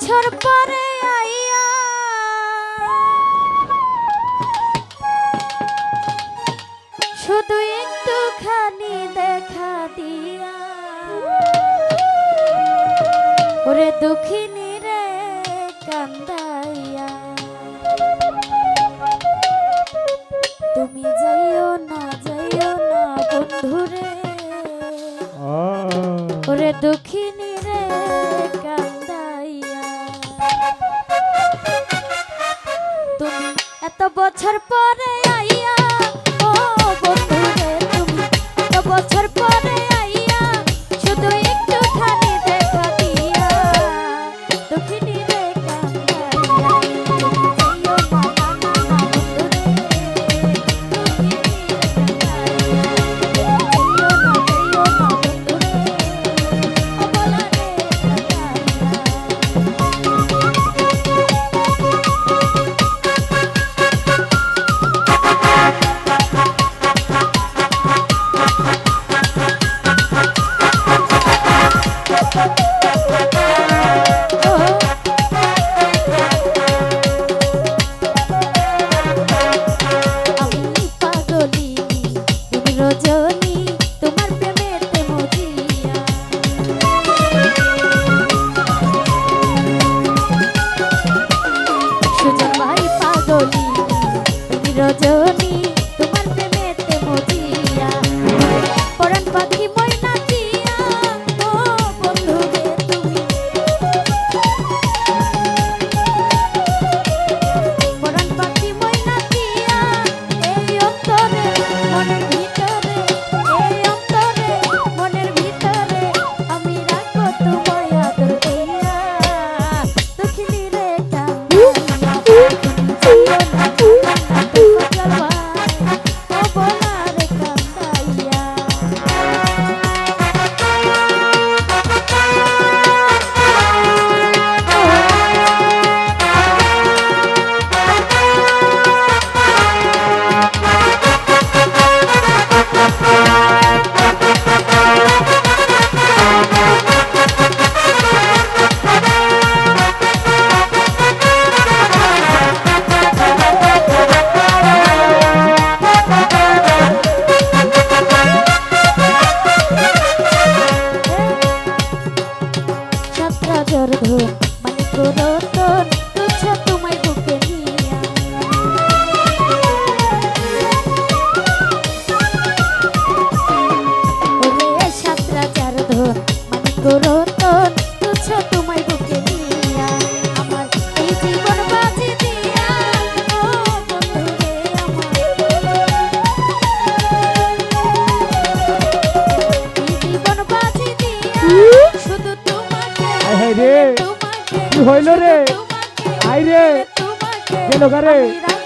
বছর পরে আইয়া। শুধু একটুখানি দেখা দিয়া। ওরে দুঃখিনী রে কান্দাইয়া। তুমি যাইও না যাইও না বন্ধুরে। ওরে দুঃখী তুমি এত বছর পরে রজনী হইল রে। আই রে গেল রে।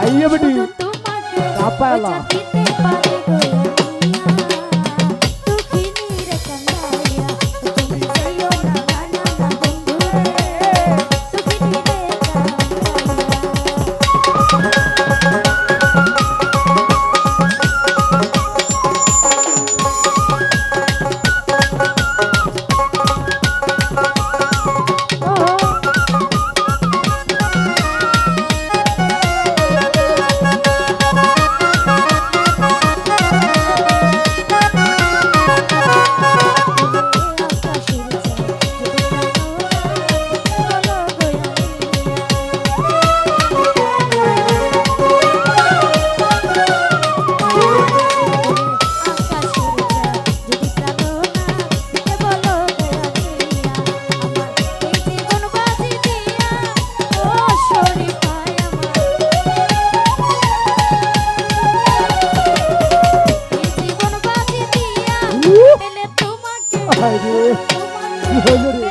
ஐயபடி காப்பாயலாம் আরে কি হইল রে তোমাকে